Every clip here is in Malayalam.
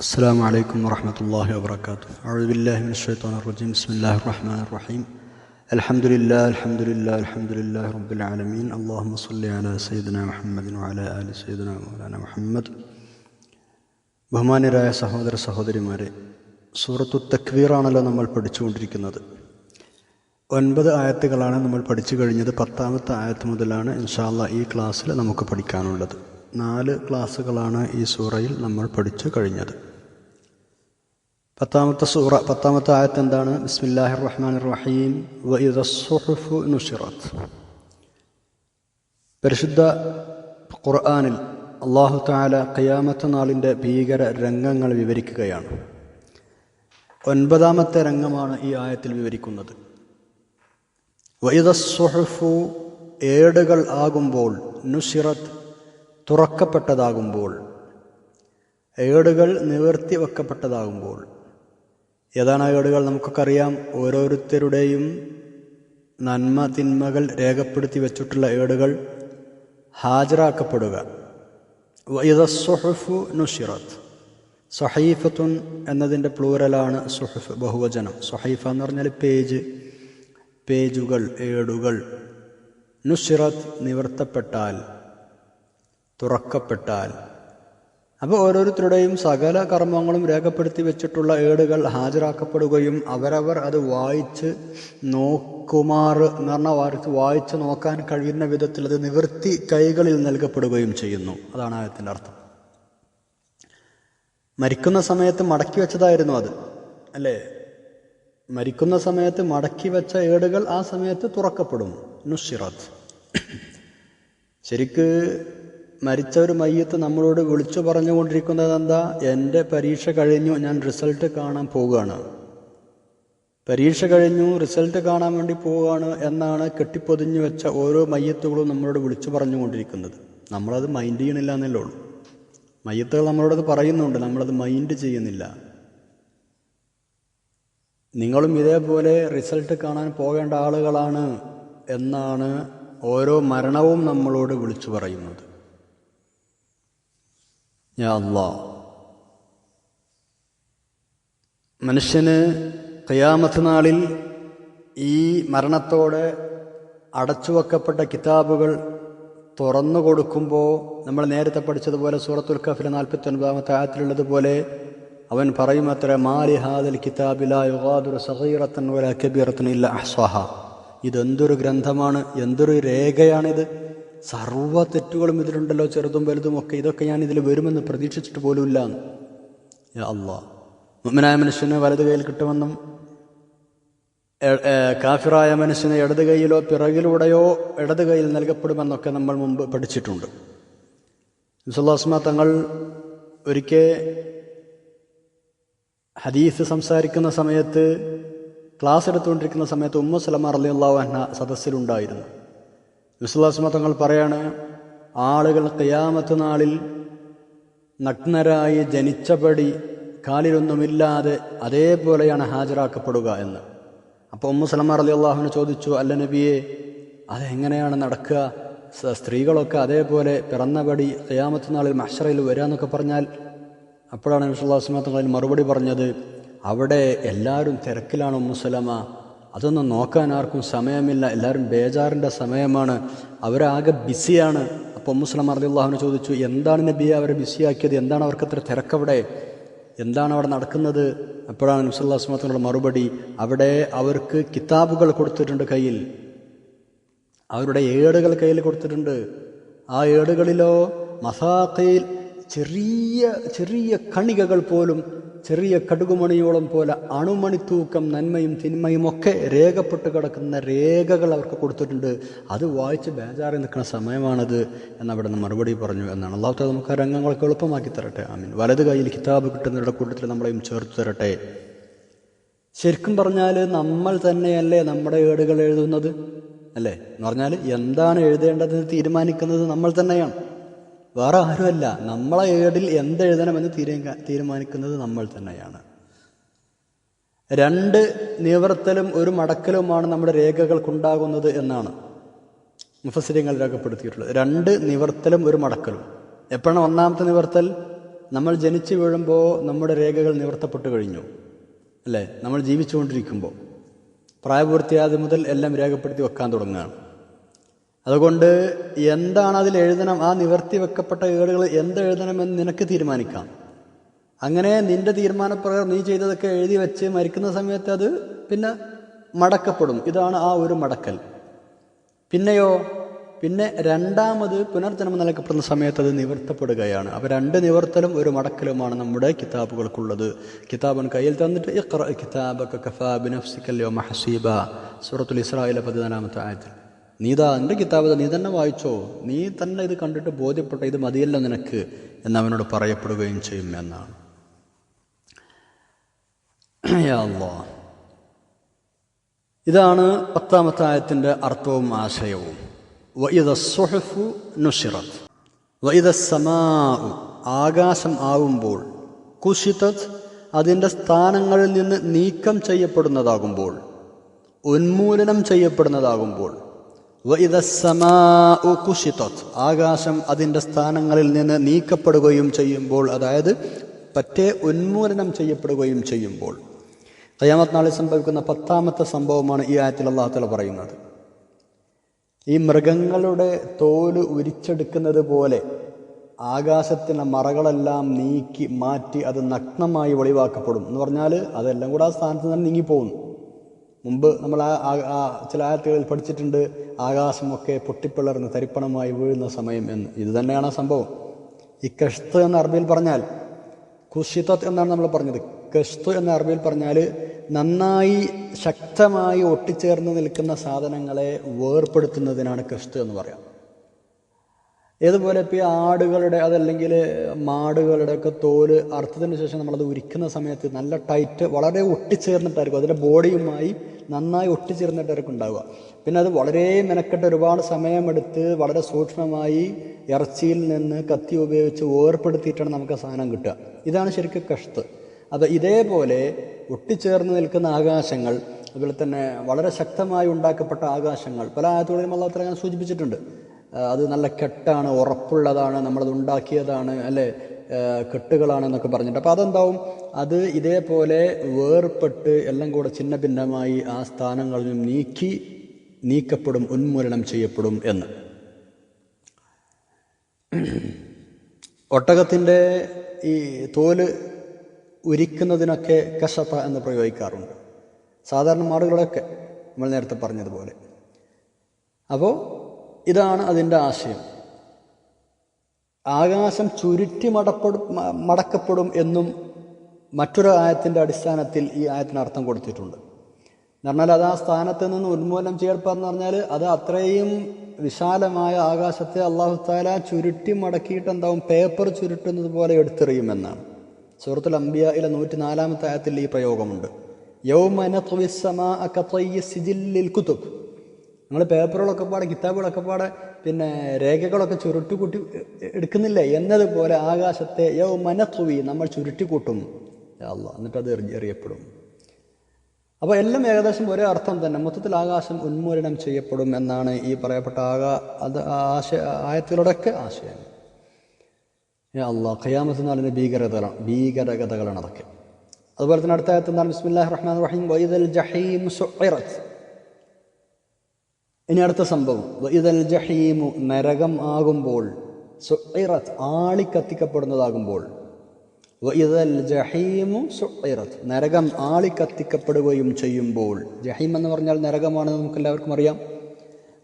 السلام عليكم ورحمة الله وبركاته أعوذ بالله من الشيطان الرجيم بسم الله الرحمن الرحيم الحمد لله الحمد لله الحمد لله رب العالمين اللهم صل على سيدنا محمد وعلى آل سيدنا مولانا محمد ബഹുമാന്യരായ സഹോദര സഹോദരിമാരെ സൂറത്തു തക്വീറാണല്ലോ നമ്മൾ പഠിച്ചുകൊണ്ടിരിക്കുന്നത് ഒൻപത് ആയത്തുകളാണ് നമ്മൾ പഠിച്ചു കഴിഞ്ഞത് പത്താമത്തെ ആയത്ത് മുതലാണ് ഇൻഷാല്ല ഈ ക്ലാസ്സിൽ നമുക്ക് പഠിക്കാനുള്ളത് നാല് ക്ലാസ്സുകളാണ് ഈ സൂറയിൽ നമ്മൾ പഠിച്ചു കഴിഞ്ഞത് പത്താമത്തെ സൂറ പത്താമത്തെ ആയത്ത് എന്താണ്? ബിസ്മില്ലാഹിർ റഹ്മാൻ റഹീം വഇദസ്സുഹുഫു നുഷിറത്ത് പരിശുദ്ധ ഖുർആാനിൽ അള്ളാഹു താല കയ്യാമത്ത നാളിന്റെ ഭീകര രംഗങ്ങൾ വിവരിക്കുകയാണ്. ഒൻപതാമത്തെ രംഗമാണ് ഈ ആയത്തിൽ വിവരിക്കുന്നത്. വൈദസ്സുഹഫു ഏടുകൾ ആകുമ്പോൾ നുഷിറത്ത് തുറക്കപ്പെട്ടതാകുമ്പോൾ ഏടുകൾ നിവർത്തി വെക്കപ്പെട്ടതാകുമ്പോൾ ഏതാണ് ഏടുകൾ നമുക്കൊക്കെ അറിയാം. ഓരോരുത്തരുടെയും നന്മ തിന്മകൾ രേഖപ്പെടുത്തി വെച്ചിട്ടുള്ള ഏടുകൾ ഹാജരാക്കപ്പെടുക. സൊഹൈഫത്തുൻ എന്നതിന്റെ പ്ലൂറലാണ് സുഹഫ് ബഹുവചനം. സൊഹൈഫ എന്ന് പറഞ്ഞാൽ പേജ് പേജുകൾ ഏടുകൾ. നുഷിറത്ത് നിവർത്തപ്പെട്ടാൽ തുറക്കപ്പെട്ടാൽ അപ്പോൾ ഓരോരുത്തരുടെയും സകല കർമ്മങ്ങളും രേഖപ്പെടുത്തി വെച്ചിട്ടുള്ള ഏടുകൾ ഹാജരാക്കപ്പെടുകയും അവരവർ അത് വായിച്ച് നോക്കുമാർ എന്ന് പറഞ്ഞാൽ വായിച്ച് നോക്കാൻ കഴിയുന്ന വിധത്തിൽ അത് നിവൃത്തി കൈകളിൽ നൽകപ്പെടുകയും ചെയ്യുന്നു. അതാണ് ആയത്തിന്റെ അർത്ഥം. മരിക്കുന്ന സമയത്ത് മടക്കി വെച്ചതായിരുന്നു അത്. അല്ലേ? മരിക്കുന്ന സമയത്ത് മടക്കി വെച്ച ഏടുകൾ ആ സമയത്ത് തുറക്കപ്പെടും. നുഷിറത്ത് ശരിക്ക് മരിച്ച മയ്യത്ത് നമ്മളോട് വിളിച്ചു പറഞ്ഞുകൊണ്ടിരിക്കുന്നത് എന്താ എന്റെ പരീക്ഷ കഴിഞ്ഞു ഞാൻ റിസൾട്ട് കാണാൻ പോവുകയാണ്. പരീക്ഷ കഴിഞ്ഞു റിസൾട്ട് കാണാൻ വേണ്ടി പോവുകയാണ് എന്നാണ് കെട്ടിപ്പൊതിഞ്ഞു വെച്ച ഓരോ മയ്യത്തുകളും നമ്മളോട് വിളിച്ചു പറഞ്ഞുകൊണ്ടിരിക്കുന്നത്. നമ്മളത് മൈൻഡ് ചെയ്യണില്ല എന്നല്ലേ ഉള്ളൂ. മയ്യത്തുകൾ നമ്മളോടത് പറയുന്നുണ്ട് നമ്മളത് മൈൻഡ് ചെയ്യുന്നില്ല. നിങ്ങളും ഇതേപോലെ റിസൾട്ട് കാണാൻ പോകേണ്ട ആളുകളാണ് എന്നാണ് ഓരോ മരണവും നമ്മളോട് വിളിച്ചു പറയുന്നത്. യാ അല്ലാ മനുഷ്യന് കയാമത്ത് നാളിൽ ഈ മരണത്തോടെ അടച്ചു വെക്കപ്പെട്ട കിതാബുകൾ തുറന്നു കൊടുക്കുമ്പോൾ നമ്മൾ നേരത്തെ പഠിച്ചതുപോലെ സൂറത്തുൽ കഫിലെ നാൽപ്പത്തി ഒൻപതാമത്തെ ആയത്തിലുള്ളതുപോലെ അവൻ പറയും അത്ര മാലി ഹാദൽ കിതാബില യുഗാദുർ സഹീറത്തൻ ഇല്ല അഹ്സ്വഹ ഇതെന്തൊരു ഗ്രന്ഥമാണ് എന്തൊരു രേഖയാണിത്. സർവ തെറ്റുകളും ഇതിലുണ്ടല്ലോ ചെറുതും വലുതും ഒക്കെ. ഇതൊക്കെ ഞാൻ ഇതിൽ വരുമെന്ന് പ്രതീക്ഷിച്ചിട്ട് പോലുമില്ല. അള്ളാ. മുമ്മനായ മനുഷ്യന് വലത് കയ്യിൽ കിട്ടുമെന്നും കാഫിറായ മനുഷ്യന് ഇടത് കൈയിലോ പിറകിലൂടെയോ ഇടത് കൈയിൽ നൽകപ്പെടുമെന്നൊക്കെ നമ്മൾ മുമ്പ് പഠിച്ചിട്ടുണ്ട്. സുല്ലാസ്മ തങ്ങൾ ഒരിക്കൽ ഹദീസ് സംസാരിക്കുന്ന സമയത്ത് ക്ലാസ് എടുത്തുകൊണ്ടിരിക്കുന്ന സമയത്ത് ഉമ്മ സലമ അള്ളാഹു അഹ്ന സദസ്സിലുണ്ടായിരുന്നു. വിശ്വാസമ തങ്ങൾ പറയാണ് ആളുകൾ കയാമത്ത് നാളിൽ നഗ്നരായി ജനിച്ചപടി കാലിലൊന്നുമില്ലാതെ അതേപോലെയാണ് ഹാജരാക്കപ്പെടുക എന്ന്. അപ്പോൾ ഉമ്മു സലമ അലി അള്ളാഹുവിന് ചോദിച്ചു അല്ല നബിയെ അതെങ്ങനെയാണ് നടക്കുക? സ്ത്രീകളൊക്കെ അതേപോലെ പിറന്നപടി കയാമത്ത് നാളിൽ മഷറയിൽ വരിക എന്നൊക്കെ പറഞ്ഞാൽ അപ്പോഴാണ് വിശ്വാസമ തങ്ങളിൽ മറുപടി പറഞ്ഞത് അവിടെ എല്ലാവരും തിരക്കിലാണ് ഉമ്മുസലമ അതൊന്നും നോക്കാൻ ആർക്കും സമയമില്ല. എല്ലാവരും ബേജാറിന്റെ സമയമാണ്. അവരാകെ ബിസിയാണ്. അപ്പോൾ മുസ്ലിം അർദിള്ളാഹുവിനെ ചോദിച്ചു എന്താണ് നബിയെ അവരെ ബിസിയാക്കിയത്? എന്താണ് അവർക്ക് അത്ര തിരക്കവിടെ? എന്താണ് അവിടെ നടക്കുന്നത്? അപ്പോഴാണ് നബ്സുല്ലാസ്മത്തിനുള്ള മറുപടി അവിടെ അവർക്ക് കിതാബുകൾ കൊടുത്തിട്ടുണ്ട് കയ്യിൽ. അവരുടെ ഏടുകൾ കയ്യിൽ കൊടുത്തിട്ടുണ്ട്. ആ ഏടുകളിലോ മസാഖയിൽ ചെറിയ ചെറിയ കണികകൾ പോലും ചെറിയ കടുകുമണിയോളം പോലെ അണുമണി തൂക്കം നന്മയും തിന്മയും ഒക്കെ രേഖപ്പെട്ട് കിടക്കുന്ന രേഖകൾ അവർക്ക് കൊടുത്തിട്ടുണ്ട്. അത് വായിച്ച് ബേജാറി നിൽക്കുന്ന സമയമാണത് എന്നവിടെ നിന്ന് മറുപടി പറഞ്ഞു എന്നാണ്. അള്ളാഹു നമുക്ക് രംഗങ്ങളൊക്കെ എളുപ്പമാക്കി തരട്ടെ. ആമീൻ. വലത് കയ്യിൽ കിതാബ് കിട്ടുന്നവരുടെ കൂട്ടത്തിൽ നമ്മളെയും ചേർത്ത് തരട്ടെ. ശരിക്കും പറഞ്ഞാൽ നമ്മൾ തന്നെയല്ലേ നമ്മുടെ ഏടുകൾ എഴുതുന്നത്? അല്ലേ? എന്ന് പറഞ്ഞാൽ എന്താണ് എഴുതേണ്ടതെന്ന് തീരുമാനിക്കുന്നത് നമ്മൾ തന്നെയാണ്. വേറെ ആരുമല്ല. നമ്മളെ ഏടിൽ എന്തെഴുതണമെന്ന് തീരുമാ തീരുമാനിക്കുന്നത് നമ്മൾ തന്നെയാണ്. രണ്ട് നിവർത്തലും ഒരു മടക്കലുമാണ് നമ്മുടെ രേഖകൾക്കുണ്ടാകുന്നത് എന്നാണ് മുഫസിരിങ്ങൾ രേഖപ്പെടുത്തിയിട്ടുള്ളത്. രണ്ട് നിവർത്തലും ഒരു മടക്കലും. എപ്പോഴാണ് ഒന്നാമത്തെ നിവർത്തൽ? നമ്മൾ ജനിച്ചു വീഴുമ്പോൾ നമ്മുടെ രേഖകൾ നിവർത്തപ്പെട്ടു കഴിഞ്ഞു. അല്ലേ? നമ്മൾ ജീവിച്ചുകൊണ്ടിരിക്കുമ്പോൾ പ്രായപൂർത്തിയാതെ മുതൽ എല്ലാം രേഖപ്പെടുത്തി വെക്കാൻ തുടങ്ങുകയാണ്. അതുകൊണ്ട് എന്താണ് അതിൽ എഴുതണം? ആ നിവർത്തി വെക്കപ്പെട്ട ഏടുകൾ എന്തെഴുതണമെന്ന് നിനക്ക് തീരുമാനിക്കാം. അങ്ങനെ നിന്റെ തീരുമാനപ്രകാരം നീ ചെയ്തതൊക്കെ എഴുതി വെച്ച് മരിക്കുന്ന സമയത്ത് അത് പിന്നെ മടക്കപ്പെടും. ഇതാണ് ആ ഒരു മടക്കൽ. പിന്നെയോ പിന്നെ രണ്ടാമത് പുനർജന്മം നൽകപ്പെടുന്ന സമയത്ത് അത് നിവർത്തപ്പെടുകയാണ്. അപ്പോൾ രണ്ട് നിവർത്തലും ഒരു മടക്കലുമാണ് നമ്മുടെ കിതാബുകൾക്കുള്ളത്. കിതാബൻ കയ്യിൽ തന്നിട്ട് ഇഖ്റ കിതാബക കഫാ ബിനഫ്സിക്കല്ലോ മഹസീബ സൂറത്തുൽ ഇസ്രായിലെ പതിനാലാമത്തെ ആയത്തിൽ. നീതാ എന്റെ കിതാബ് നീ തന്നെ വായിച്ചോ. നീ തന്നെ ഇത് കണ്ടിട്ട് ബോധ്യപ്പെട്ട ഇത് മതിയല്ലോ നിനക്ക് എന്ന് അവനോട് പറയപ്പെടുകയും ചെയ്യും എന്നാണ്. ഇതാണ് പത്താമത്തെ ആയത്തിന്റെ അർത്ഥവും ആശയവും. വഇദ സുഹഫു നുഷിറത്ത് വഇദ സമാഉ ആകാശം ആവുമ്പോൾ. കുശിതത് അതിന്റെ സ്ഥാനങ്ങളിൽ നിന്ന് നീക്കം ചെയ്യപ്പെടുന്നതാകുമ്പോൾ. ഉന്മൂലനം ചെയ്യപ്പെടുന്നതാകുമ്പോൾ. കുശിതത് ആകാശം അതിന്റെ സ്ഥാനങ്ങളിൽ നിന്ന് നീക്കപ്പെടുകയും ചെയ്യുമ്പോൾ അതായത് പറ്റേ ഉന്മൂലനം ചെയ്യപ്പെടുകയും ചെയ്യുമ്പോൾ. കയ്യാമത്ത് നാളിൽ സംഭവിക്കുന്ന പത്താമത്തെ സംഭവമാണ് ഈ ആയത്തിൽ അള്ളാഹുത്തല പറയുന്നത്. ഈ മൃഗങ്ങളുടെ തോൽ ഉരിച്ചെടുക്കുന്നത് പോലെ ആകാശത്തിന്റെ മറകളെല്ലാം നീക്കി മാറ്റി അത് നഗ്നമായി വെളിവാക്കപ്പെടും. എന്ന് പറഞ്ഞാൽ അതെല്ലാം കൂടെ ആ സ്ഥാനത്ത് നിന്ന് നീങ്ങിപ്പോകുന്നു. മുമ്പ് നമ്മൾ ആ ചില ആയത്തുകളിൽ പഠിച്ചിട്ടുണ്ട് ആകാശമൊക്കെ പൊട്ടിപ്പിളർന്ന് തരിപ്പണമായി വീഴുന്ന സമയം എന്ന്. ഇത് തന്നെയാണ് സംഭവം. ഈ കഷ്ത് എന്ന അറബിയിൽ പറഞ്ഞാൽ കുഷിതത്ത് എന്നാണ് നമ്മൾ പറഞ്ഞത്. കഷ്ത് എന്ന അറബിയിൽ പറഞ്ഞാൽ നന്നായി ശക്തമായി ഒട്ടിച്ചേർന്ന് നിൽക്കുന്ന സാധനങ്ങളെ വേർപ്പെടുത്തുന്നതിനാണ് കഷ്ത് എന്ന് പറയാം. ഏതുപോലെ ഇപ്പോൾ ഈ ആടുകളുടെ അതല്ലെങ്കിൽ മാടുകളുടെ ഒക്കെ തോൽ അർത്ഥത്തിന് ശേഷം നമ്മളത് ഉരിക്കുന്ന സമയത്ത് നല്ല ടൈറ്റ് വളരെ ഒട്ടിച്ചേർന്നിട്ടായിരിക്കും. അതിന്റെ ബോഡിയുമായി നന്നായി ഒട്ടിച്ചേർന്നിട്ടായിരിക്കും ഉണ്ടാവുക പിന്നെ അത് വളരെ മെനക്കെട്ട് ഒരുപാട് സമയമെടുത്ത് വളരെ സൂക്ഷ്മമായി ഇറച്ചിയിൽ നിന്ന് കത്തി ഉപയോഗിച്ച് ഓർപ്പെടുത്തിയിട്ടാണ് നമുക്ക് സാധനം കിട്ടുക. ഇതാണ് ശരിക്കും കഷ്ത് അത് ഇതേപോലെ ഒട്ടിച്ചേർന്ന് നിൽക്കുന്ന ആകാശങ്ങൾ അതുപോലെ തന്നെ വളരെ ശക്തമായി ഉണ്ടാക്കപ്പെട്ട ആകാശങ്ങൾ പല ആയത്തുകളിലും അള്ളാഹു ഞാൻ സൂചിപ്പിച്ചിട്ടുണ്ട്. അത് നല്ല കെട്ടാണ് ഉറപ്പുള്ളതാണ് നമ്മളത് ഉണ്ടാക്കിയതാണ് അല്ലേ? ആ, കെട്ടുകളാണ് എന്നൊക്കെ പറഞ്ഞിട്ട്. അപ്പോൾ അതെന്താവും? അത് ഇതേപോലെ വേർപെട്ട് എല്ലാം കൂടെ ചിന്ന ഭിന്നമായി ആ സ്ഥാനങ്ങളിൽ നിന്നും നീക്കി നീക്കപ്പെടും ഉന്മൂലനം ചെയ്യപ്പെടും എന്ന്. ഒട്ടകത്തിന്റെ ഈ തോൽ ഉരിക്കുന്നതിനൊക്കെ കശപ്പ എന്ന് പ്രയോഗിക്കാറുണ്ട്. സാധാരണ മാടുകളൊക്കെ നമ്മൾ നേരത്തെ പറഞ്ഞതുപോലെ. അപ്പോൾ ഇതാണ് അതിന്റെ ആശയം. ആകാശം ചുരുട്ടി മടപ്പെടും മടക്കപ്പെടും എന്നും മറ്റൊരു ആയത്തിന്റെ അടിസ്ഥാനത്തിൽ ഈ ആയത്തിന് അർത്ഥം കൊടുത്തിട്ടുണ്ട്. പറഞ്ഞാൽ അത് ആ സ്ഥാനത്ത് നിന്ന് ഉന്മൂലനം ചെയ്യപ്പെടുക പറഞ്ഞാൽ അത് അത്രയും വിശാലമായ ആകാശത്തെ അള്ളാഹു താല ചുരുട്ടി മടക്കിയിട്ട് എന്താവും പേപ്പർ ചുരുട്ടുന്നത് പോലെ എടുത്തെറിയുമെന്നാണ്. സൂറത്തുൽ അംബിയയിലെ നൂറ്റി നാലാമത്തെ ആയത്തിൽ ഈ പ്രയോഗമുണ്ട്. യൗമന സിജില്ലിൽ കുത്തുബ് നമ്മൾ പേപ്പറുകളൊക്കെ പാടെ കിതാബുകളൊക്കെ പാടെ പിന്നെ രേഖകളൊക്കെ ചുരുട്ടി കൂട്ടി എടുക്കുന്നില്ലേ. എന്നതുപോലെ ആകാശത്തെ യോ മനത്തുവി നമ്മൾ ചുരുട്ടി കൂട്ടും അല്ല എന്നിട്ട് അത് എറി- എറിയപ്പെടും. അപ്പോൾ എല്ലാം ഏകദേശം ഒരേ അർത്ഥം തന്നെ. മൊത്തത്തിൽ ആകാശം ഉന്മൂലനം ചെയ്യപ്പെടും എന്നാണ് ഈ പറയപ്പെട്ട ആകാ അത് ആശയ ആയത്തിലൂടെയൊക്കെ ആശയം. അള്ളാഹ് ഖയാമത്ത് പറയുന്നത് ഭീകരതകളാണ് ഭീകരകഥകളാണ് അതൊക്കെ. അതുപോലെ തന്നെ അടുത്ത ആയത്ത് എന്താണ്? ബിസ്മില്ലാഹി റഹ്മാൻ റഹീം. വൈദൽ ജഹീം സുഇറത്ത് ഇനി അടുത്ത സംഭവം. ഇതൽ ജഹീമു നരകം ആകുമ്പോൾ സുറത്ത് ആളി കത്തിക്കപ്പെടുന്നതാകുമ്പോൾ ഇതൽ ജഹീമു സുറത്ത് നരകം ആളി കത്തിക്കപ്പെടുകയും ചെയ്യുമ്പോൾ ജഹീം എന്ന് പറഞ്ഞാൽ നരകമാണെന്ന് നമുക്ക് എല്ലാവർക്കും അറിയാം.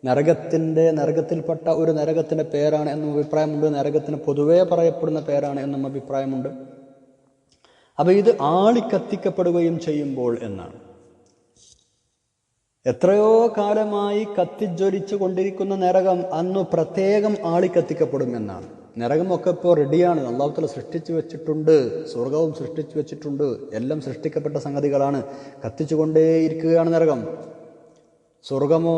നരകത്തിന്റെ നരകത്തിൽപ്പെട്ട ഒരു നരകത്തിന്റെ പേരാണ് എന്നും അഭിപ്രായമുണ്ട്. നരകത്തിന് പൊതുവേ പറയപ്പെടുന്ന പേരാണ് എന്നും അഭിപ്രായമുണ്ട്. അപ്പോൾ ഇത് ആളി കത്തിക്കപ്പെടുകയും ചെയ്യുമ്പോൾ എന്നാണ്. എത്രയോ കാലമായി കത്തിജ്വലിച്ചു കൊണ്ടിരിക്കുന്ന നരകം അന്ന് പ്രത്യേകം ആളി കത്തിക്കപ്പെടും എന്നാണ്. നരകമൊക്കെ ഇപ്പോൾ റെഡിയാണ് അള്ളാഹുത്തല സൃഷ്ടിച്ചു വെച്ചിട്ടുണ്ട്. സ്വർഗവും സൃഷ്ടിച്ചു വെച്ചിട്ടുണ്ട്. എല്ലാം സൃഷ്ടിക്കപ്പെട്ട സംഗതികളാണ്. കത്തിച്ചുകൊണ്ടേയിരിക്കുകയാണ് നരകം. സ്വർഗമോ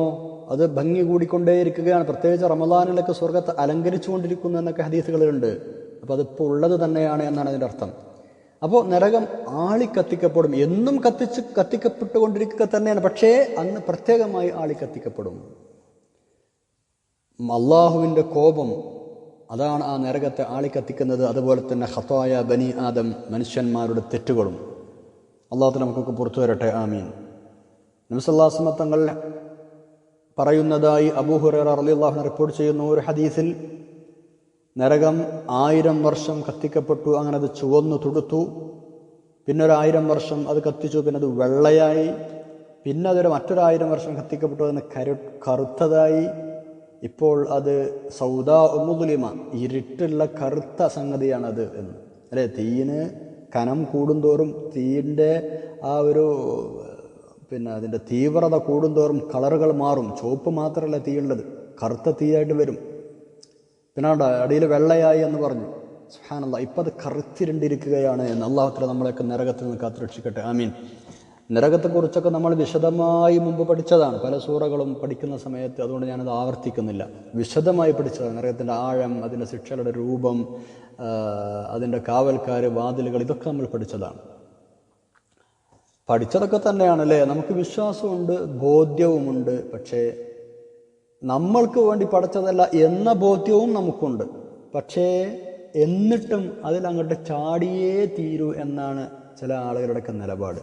അത് ഭംഗി കൂടിക്കൊണ്ടേയിരിക്കുകയാണ്. പ്രത്യേകിച്ച് റമദാനിലൊക്കെ സ്വർഗത്തെ അലങ്കരിച്ചുകൊണ്ടിരിക്കുന്നു എന്നൊക്കെ ഹദീസുകളിലുണ്ട്. അപ്പോൾ അതിപ്പോൾ ഉള്ളത് തന്നെയാണ് എന്നാണ് അതിന്റെ അർത്ഥം. അപ്പോൾ നരകം ആളി കത്തിക്കപ്പെടും. എന്നും കത്തിച്ച് കത്തിക്കപ്പെട്ടുകൊണ്ടിരിക്കുക തന്നെയാണ്. പക്ഷേ അന്ന് പ്രത്യേകമായി ആളി കത്തിക്കപ്പെടും. അള്ളാഹുവിന്റെ കോപം അതാണ് ആ നരകത്തെ ആളിക്കത്തിക്കുന്നത് അതുപോലെ തന്നെ ഹത്തോയ ബനി ആദം മനുഷ്യന്മാരുടെ തെറ്റുകളും. അള്ളാഹത്തിന് നമുക്കൊക്കെ പുറത്തു വരട്ടെ. ആമീൻ. നബിസല്ലാസ്മ തങ്ങൾ പറയുന്നതായി അബൂഹുറ അള്ളാഹു റിപ്പോർട്ട് ചെയ്യുന്ന ഒരു ഹദീസിൽ നരകം ആയിരം വർഷം കത്തിക്കപ്പെട്ടു അങ്ങനെ അത് ചുവന്നു തുടുത്തു. പിന്നൊരായിരം വർഷം അത് കത്തിച്ചു പിന്നെ അത് വെള്ളയായി. പിന്നെ അതൊരു മറ്റൊരായിരം വർഷം കത്തിക്കപ്പെട്ടു അതിന് കരു കറുത്തതായി. ഇപ്പോൾ അത് സൗദാ ഉമുദുലിമ ഇരുട്ടുള്ള കറുത്ത സംഗതിയാണത് എന്ന്. അല്ലേ തീയിന് കനം കൂടുന്തോറും തീയിന്റെ ആ ഒരു പിന്നെ അതിന്റെ തീവ്രത കൂടുന്തോറും കളറുകൾ മാറും. ചുവപ്പ് മാത്രമല്ല തീയുള്ളത് കറുത്ത തീയായിട്ട് വരും. പിന്നെ അടിയിൽ വെള്ളയായി എന്ന് പറഞ്ഞു. സുഹാനല്ല ഇപ്പം അത് കറുത്തിരണ്ടിരിക്കുകയാണ് എന്ന് അള്ളാഹുത്തിൽ നമ്മളെയൊക്കെ നരകത്തിൽ നിന്ന് കാത്തുരക്ഷിക്കട്ടെ ആമീൻ. നരകത്തെക്കുറിച്ചൊക്കെ നമ്മൾ വിശദമായി മുമ്പ് പഠിച്ചതാണ്. പല സൂറകളും പഠിക്കുന്ന സമയത്ത് അതുകൊണ്ട് ഞാനത് ആവർത്തിക്കുന്നില്ല. വിശദമായി പഠിച്ചതാണ്. നരകത്തിന്റെ ആഴം അതിന്റെ ശിക്ഷകളുടെ രൂപം അതിന്റെ കാവൽക്കാർ വാതിലുകൾ ഇതൊക്കെ നമ്മൾ പഠിച്ചതാണ്. പഠിച്ചതൊക്കെ തന്നെയാണല്ലേ? നമുക്ക് വിശ്വാസമുണ്ട് ബോധ്യവുമുണ്ട്. പക്ഷേ നമ്മൾക്ക് വേണ്ടി പഠിച്ചതല്ല എന്ന ബോധ്യവും നമുക്കുണ്ട്. പക്ഷേ എന്നിട്ടും അതിലങ്ങോട്ട് ചാടിയേ തീരൂ എന്നാണ് ചില ആളുകളുടെയൊക്കെ നിലപാട്.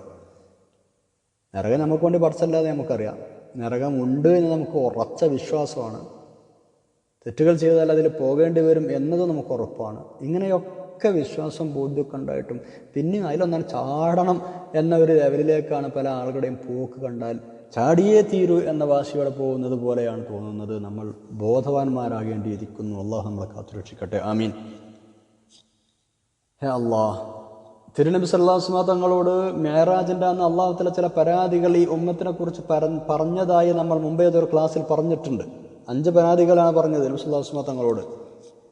നരകം നമുക്ക് വേണ്ടി പഠിച്ചല്ലാതെ നമുക്കറിയാം. നരകം ഉണ്ട് എന്ന് നമുക്ക് ഉറച്ച വിശ്വാസമാണ്. തെറ്റുകൾ ചെയ്താൽ അതിൽ പോകേണ്ടി വരും എന്നത് നമുക്ക് ഉറപ്പാണ്. ഇങ്ങനെയൊക്കെ വിശ്വാസം ബോധ്യമൊക്കെ ഉണ്ടായിട്ടും പിന്നെ അതിലൊന്നാണ് ചാടണം എന്ന ഒരു ലെവലിലേക്കാണ് പല ആളുകളുടെയും പോക്ക് കണ്ടാൽ ചാടിയേ തീരൂ എന്ന വാശിയോടെ പോകുന്നത് പോലെയാണ് തോന്നുന്നത്. നമ്മൾ ബോധവാന്മാരാകേണ്ടിയിരിക്കുന്നു. അള്ളാഹു നമ്മളെ കാത്തുരക്ഷിക്കട്ടെ. ആമീൻ. ഹേ അള്ളാഹ് തിരുനബി സല്ലാസ്മ തങ്ങളോട് മേറാജിന്റെ അന്ന് അള്ളാഹുത്തിലെ ചില പരാതികൾ ഈ ഉമ്മത്തിനെ കുറിച്ച് പറഞ്ഞതായി നമ്മൾ മുമ്പേ അതൊരു ക്ലാസ്സിൽ പറഞ്ഞിട്ടുണ്ട്. അഞ്ച് പരാതികളാണ് പറഞ്ഞത് നബി സല്ലാസ്മ തങ്ങളോട്.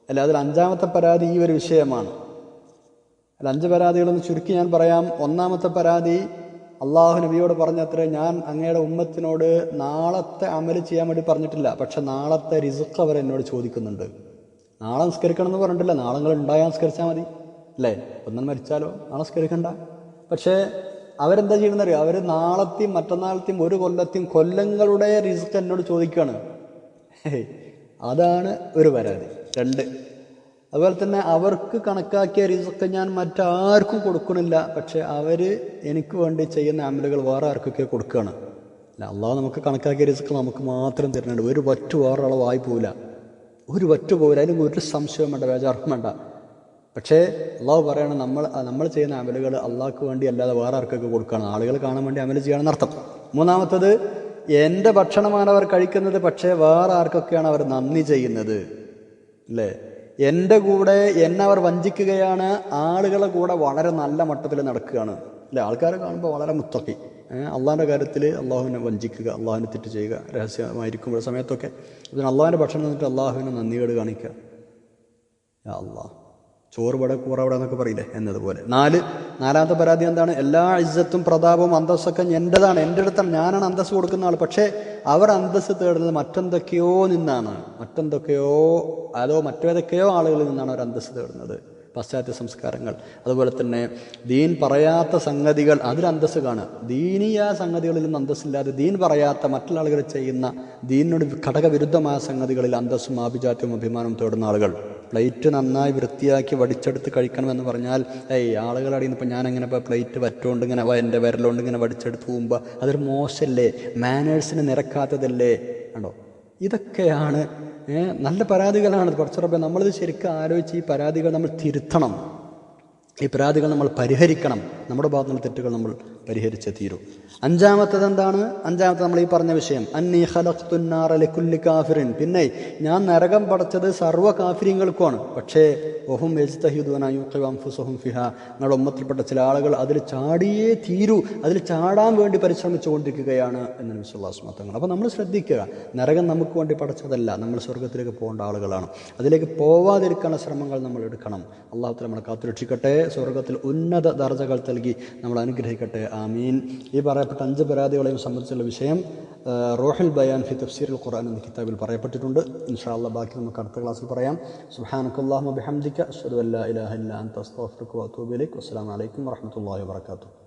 അല്ല അതിൽ അഞ്ചാമത്തെ പരാതി ഈ ഒരു വിഷയമാണ്. അല്ല അഞ്ച് പരാതികളെന്ന് ചുരുക്കി ഞാൻ പറയാം. ഒന്നാമത്തെ പരാതി അള്ളാഹു നബിയോട് പറഞ്ഞത്ര ഞാൻ അങ്ങയുടെ ഉമ്മത്തിനോട് നാളത്തെ അമൽ ചെയ്യാൻ വേണ്ടി പറഞ്ഞിട്ടില്ല പക്ഷെ നാളത്തെ റിസുക്ക് അവർ എന്നോട് ചോദിക്കുന്നുണ്ട്. നാളെ നിസ്കരിക്കണം എന്ന് പറഞ്ഞിട്ടില്ല നാളങ്ങൾ ഉണ്ടായാൽ നിസ്കരിച്ചാൽ മതി. അല്ലേ? ഒന്നും മരിച്ചാലോ? നാളെ നിസ്കരിക്കണ്ട. പക്ഷേ അവരെന്താ ചെയ്യുന്നറിയോ അവർ നാളത്തെയും മറ്റന്നാളത്തെയും ഒരു കൊല്ലത്തെയും കൊല്ലങ്ങളുടെ റിസ്ക് എന്നോട് ചോദിക്കുകയാണ് അതാണ് ഒരു പരാതി. രണ്ട് അതുപോലെ തന്നെ അവർക്ക് കണക്കാക്കിയ റിസ്ക് ഞാൻ മറ്റാർക്കും കൊടുക്കണില്ല. പക്ഷെ അവർ എനിക്ക് വേണ്ടി ചെയ്യുന്ന അമലുകൾ വേറെ ആർക്കൊക്കെ കൊടുക്കുകയാണ് അല്ല അള്ളാഹ് നമുക്ക് കണക്കാക്കിയ റിസ്ക് നമുക്ക് മാത്രം തരുന്നുണ്ട്. ഒരു വറ്റു വേറെ പോവില്ല. ഒരു വറ്റു പോവില്ല. അതിന് ഒരു സംശയം വേണ്ട ബേജാർക്കും വേണ്ട. പക്ഷേ അള്ളാഹു പറയണം നമ്മൾ നമ്മൾ ചെയ്യുന്ന അമലുകൾ അള്ളാഹ്ക്ക് വേണ്ടി അല്ലാതെ വേറെ ആർക്കൊക്കെ കൊടുക്കുകയാണ് ആളുകൾ കാണാൻ വേണ്ടി അമൽ ചെയ്യണമെന്ന് അർത്ഥം. മൂന്നാമത്തത് എന്റെ ഭക്ഷണമാണ് അവർ കഴിക്കുന്നത് പക്ഷേ വേറെ ആർക്കൊക്കെയാണ് അവർ നന്ദി ചെയ്യുന്നത്. അല്ലേ? എന്റെ കൂടെ എന്നെ അവർ വഞ്ചിക്കുകയാണ്. ആളുകളെ കൂടെ വളരെ നല്ല മട്ടത്തിൽ നടക്കുകയാണ്. അല്ലെ? ആൾക്കാരെ കാണുമ്പോൾ വളരെ മുത്തക്കി. അള്ളാഹിന്റെ കാര്യത്തിൽ അള്ളാഹുവിനെ വഞ്ചിക്കുക അള്ളാഹുവിനെ തെറ്റ് ചെയ്യുക രഹസ്യമായിരിക്കുമ്പോൾ സമയത്തൊക്കെ. അതിന് അള്ളാഹിന്റെ ഭക്ഷണം എന്നിട്ട് അള്ളാഹുവിനെ നന്ദികേട് കാണിക്കുക. അള്ളാഹ് ചോറ് വട കൂറ അവിടെ എന്നൊക്കെ പറയില്ലേ? എന്നതുപോലെ. നാല് നാലാമത്തെ പരാതി എന്താണ്? എല്ലാ ഇജ്ജത്തും പ്രതാപവും അന്തസ്സൊക്കെ എന്റെതാണ് എന്റെ അടുത്താണ് ഞാനാണ് അന്തസ് കൊടുക്കുന്ന ആൾ പക്ഷേ അവർ അന്തസ് തേടുന്നത് മറ്റെന്തൊക്കെയോ നിന്നാണ്. മറ്റെന്തൊക്കെയോ അതോ മറ്റേതൊക്കെയോ ആളുകളിൽ നിന്നാണ് അവർ അന്തസ് തേടുന്നത്. പാശ്ചാത്യ സംസ്കാരങ്ങൾ. അതുപോലെ തന്നെ ദീൻ പറയാത്ത സംഗതികൾ അതിൽ അന്തസ് കാണുക. ദീനീയ സംഗതികളിൽ നിന്ന് അന്തസ്സില്ലാതെ ദീൻ പറയാത്ത മറ്റുള്ള ആളുകൾ ചെയ്യുന്ന ദീനിനോട് ഘടകവിരുദ്ധമായ സംഗതികളിൽ അന്തസ്സും ആഭിജാത്യവും അഭിമാനവും തേടുന്ന ആളുകൾ. പ്ലേറ്റ് നന്നായി വൃത്തിയാക്കി വടിച്ചെടുത്ത് കഴിക്കണമെന്ന് പറഞ്ഞാൽ ഏയ് ആളുകളടി ഇപ്പോൾ ഞാൻ അങ്ങനെ ഇപ്പോൾ പ്ലേറ്റ് വറ്റുകൊണ്ട് ഇങ്ങനെ എന്റെ വിരലുകൊണ്ട് ഇങ്ങനെ വടിച്ചെടുത്ത് പോകുമ്പോൾ അതൊരു മോശമല്ലേ? മാനേഴ്സിന് നിരക്കാത്തതല്ലേ? കണ്ടോ ഇതൊക്കെയാണ് നല്ല പരാതികളാണ്. കുറച്ചുറപ്പെ നമ്മളിത് ശരിക്കും ആലോചിച്ച് ഈ പരാതികൾ നമ്മൾ തിരുത്തണം. ഈ പരാതികൾ നമ്മൾ പരിഹരിക്കണം. നമ്മുടെ ഭാഗത്തുനിന്ന് തെറ്റുകൾ നമ്മൾ പരിഹരിച്ചേ തീരൂ. അഞ്ചാമത്തത് എന്താണ്? അഞ്ചാമത്തെ നമ്മൾ ഈ പറഞ്ഞ വിഷയം. അന്നീ ഹലഖ്തുന്നാറലിക്കുല്ലി കാഫിറിൻ. പിന്നെ ഞാൻ നരകം പടച്ചത് സർവ കാഫിര്യങ്ങൾക്കുമാണ്. പക്ഷേ ഒഹും യജ്തഹിദുനായുഖിവംഫുസഹും ഫിഹ. നിങ്ങളുടെ ഉമ്മത്തിൽപ്പെട്ട ചില ആളുകൾ അതിൽ ചാടിയേ തീരൂ. അതിൽ ചാടാൻ വേണ്ടി പരിശ്രമിച്ചുകൊണ്ടിരിക്കുകയാണ് എന്ന് വിശ്വാസം തങ്ങൾ അപ്പോൾ നമ്മൾ ശ്രദ്ധിക്കുക. നരകം നമുക്ക് വേണ്ടി പടച്ചതല്ല. നമ്മൾ സ്വർഗത്തിലേക്ക് പോകേണ്ട ആളുകളാണ്. അതിലേക്ക് പോവാതിരിക്കാനുള്ള ശ്രമങ്ങൾ നമ്മൾ എടുക്കണം. അള്ളാഹു നമ്മളെ കാത്തുരക്ഷിക്കട്ടെ. സ്വർഗത്തിൽ ഉന്നത ദർജകൾ നൽകി നമ്മൾ അനുഗ്രഹിക്കട്ടെ. ആമീൻ. ഈ പറയപ്പെട്ട അഞ്ച് പരാതികളെയും സംബന്ധിച്ചുള്ള വിഷയം റോഹിൽ ബയാൻ ഫി തഫ്സീർ ഖുർആൻ എന്ന കിതാബിൽ പറയപ്പെട്ടിട്ടുണ്ട്. ഇൻഷാ അല്ലാ ബാക്കി നമുക്ക് അടുത്ത ക്ലാസ്സിൽ പറയാം. സുബ്ഹാനക്കല്ലാഹു ബിഹംദിക അഷ്ഹദു അല്ലാ ഇലാഹ അലൈക്കും വറഹ്മത്തുള്ളാഹി വബറകാതുഹു